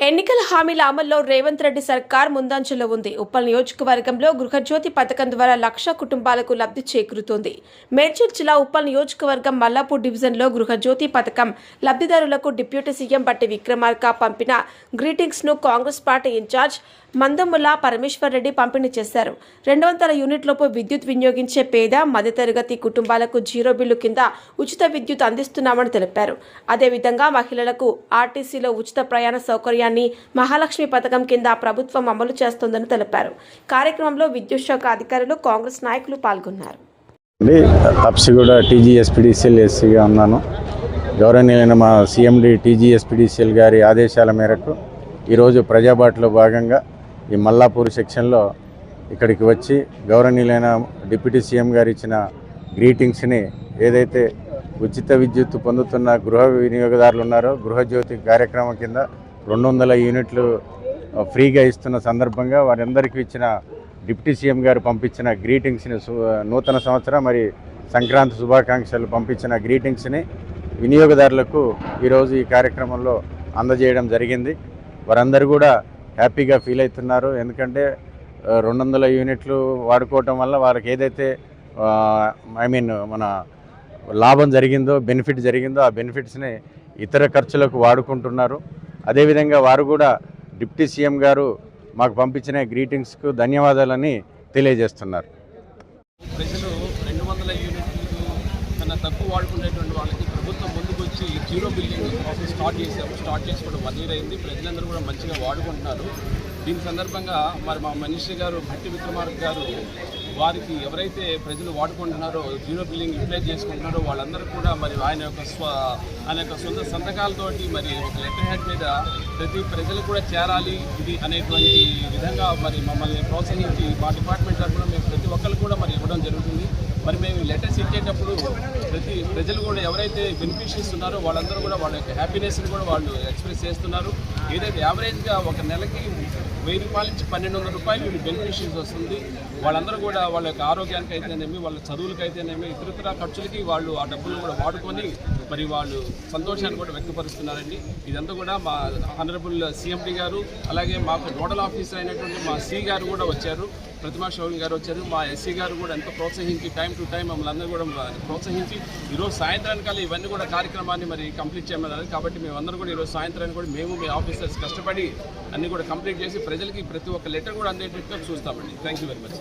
ఎన్నికల హామీల అమల్లో రేవంత్ రెడ్డి సర్కార్ ముందంజలో ఉంది. ఉప్పల్ నియోజకవర్గంలో గృహజ్యోతి పథకం ద్వారా లక్ష కుటుంబాలకు లబ్ధి చేకూరుతోంది. మేడ్చల్ జిల్లా ఉప్పల్ నియోజకవర్గం మల్లాపూర్ డివిజన్లో గృహజ్యోతి పథకం లబ్ధిదారులకు డిప్యూటీ సీఎం బట్టి విక్రమార్క పంపిన గ్రీటింగ్స్ను కాంగ్రెస్ పార్టీ ఇన్ఛార్జ్ మందముల పరమేశ్వర్ రెడ్డి పంపిణీ చేశారు. రెండు వందల యూనిట్లోపు విద్యుత్ వినియోగించే పేద మధ్యతరగతి కుటుంబాలకు జీరో బిల్లు కింద ఉచిత విద్యుత్ అందిస్తున్నామని తెలిపారు. అదేవిధంగా మహిళలకు ఆర్టీసీలో ఉచిత ప్రయాణ సౌకర్యాన్ని మహాలక్ష్మి పథకం కింద ప్రభుత్వం అమలు చేస్తోందని తెలిపారు. కార్యక్రమంలో విద్యుత్ శాఖ అధికారులు కాంగ్రెస్ నాయకులు పాల్గొన్నారు. తప్సిగూడ టీజీఎస్పీడీసీఎల్ ఎస్సీగా ఉన్నాను. గౌరవనీయులైన మా సీఎండి టీజీఎస్పీడీసీఎల్ గారి ఆదేశాల మేరకు ఈరోజు ప్రజాబాటులో భాగంగా ఈ మల్లాపూర్ సెక్షన్లో ఇక్కడికి వచ్చి గౌరవనీయులైన డిప్యూటీ సీఎం గారు ఇచ్చిన గ్రీటింగ్స్ని ఏదైతే ఉచిత విద్యుత్ పొందుతున్న గృహ వినియోగదారులు ఉన్నారో గృహజ్యోతి కార్యక్రమం కింద రెండు వందల యూనిట్లు ఫ్రీగా ఇస్తున్న సందర్భంగా వారందరికీ ఇచ్చిన డిప్యూటీ సీఎం గారు పంపించిన గ్రీటింగ్స్ని సు- నూతన సంవత్సరం మరి సంక్రాంతి శుభాకాంక్షలు పంపించిన గ్రీటింగ్స్ని వినియోగదారులకు ఈరోజు ఈ కార్యక్రమంలో అందజేయడం జరిగింది. వారందరూ కూడా హ్యాపీగా ఫీల్ అవుతున్నారు. ఎందుకంటే రెండు వందల యూనిట్లు వాడుకోవటం వల్ల వారికి ఏదైతే ఐ మీన్ మన లాభం జరిగిందో బెనిఫిట్ జరిగిందో ఆ బెనిఫిట్స్ని ఇతర ఖర్చులకు వాడుకుంటున్నారు. అదేవిధంగా వారు కూడా డిప్యూటీ సీఎం గారు మాకు పంపించిన గ్రీటింగ్స్కు ధన్యవాదాలని తెలియజేస్తున్నారు ప్రజలు రెండు వందల యూనిట్లు కన్నా తక్కువ వాడుకునేటువంటి వాళ్ళకి ప్రభుత్వం ముందుకు వచ్చి జీరో బిల్లింగ్ ఆఫీస్ స్టార్ట్ చేసాము స్టార్ట్ చేసి కూడా వన్ ఇయర్ అయింది. ప్రజలందరూ కూడా మంచిగా వాడుకుంటున్నారు. దీని సందర్భంగా మరి మా మనిషి గారు భట్టి విక్రమార్క గారు వారికి ఎవరైతే ప్రజలు వాడుకుంటున్నారో జీరో బిల్లింగ్ యూటిలైజ్ చేసుకుంటున్నారో వాళ్ళందరూ కూడా మరి ఆయన యొక్క స్వ ఆయన యొక్క సొంత సంతకాలతోటి మరి ఒక లెటర్ హెడ్ మీద ప్రతి ప్రజలు కూడా చేరాలి ఇది అనేటువంటి విధంగా మరి మమ్మల్ని ప్రోత్సహించి మా డిపార్ట్మెంట్ తరఫున మేము ప్రతి ఒక్కరు కూడా మరి ఇవ్వడం జరుగుతుంది. మరి మేము లెటర్స్ ఇచ్చేటప్పుడు ప్రతి ప్రజలు కూడా ఎవరైతే బెనిఫిషియర్స్ ఉన్నారో వాళ్ళందరూ కూడా వాళ్ళ యొక్క హ్యాపీనెస్ని కూడా వాళ్ళు ఎక్స్ప్రెస్ చేస్తున్నారు. ఏదైతే యావరేజ్గా ఒక నెలకి వెయ్యి రూపాయల నుంచి పన్నెండు వందల రూపాయలు వీళ్ళు బెనిఫిషియరీస్ వస్తుంది. వాళ్ళందరూ కూడా వాళ్ళ యొక్క ఆరోగ్యానికి అయితేనేమి వాళ్ళ చదువులకి అయితేనేమి ఖర్చులకి వాళ్ళు ఆ డబ్బులు కూడా వాడుకొని మరి వాళ్ళు సంతోషాన్ని కూడా వ్యక్తపరుస్తున్నారండి. ఇదంతా కూడా మా ఆనరబుల్ సీఎండి గారు అలాగే మాకు నోడల్ ఆఫీసర్ అయినటువంటి మా సి గారు కూడా వచ్చారు. ప్రతిమా షౌన్ గారు వచ్చారు. మా ఎస్సీ గారు కూడా ఎంతో ప్రోత్సహించి టైం టు టైం మమ్మల్ని అందరూ కూడా ప్రోత్సహించి ఈరోజు సాయంత్రానికల్లా ఇవన్నీ కూడా కార్యక్రమాన్ని మరి కంప్లీట్ చేయమన్నారు. కాబట్టి మేమందరూ కూడా ఈరోజు సాయంత్రానికి కూడా మేము మీ ఆఫీసర్స్ కష్టపడి అన్ని కూడా కంప్లీట్ చేసి ప్రజలకి ప్రతి ఒక్క లెటర్ కూడా అందేటట్టుగా చూస్తామండి. Thank you very much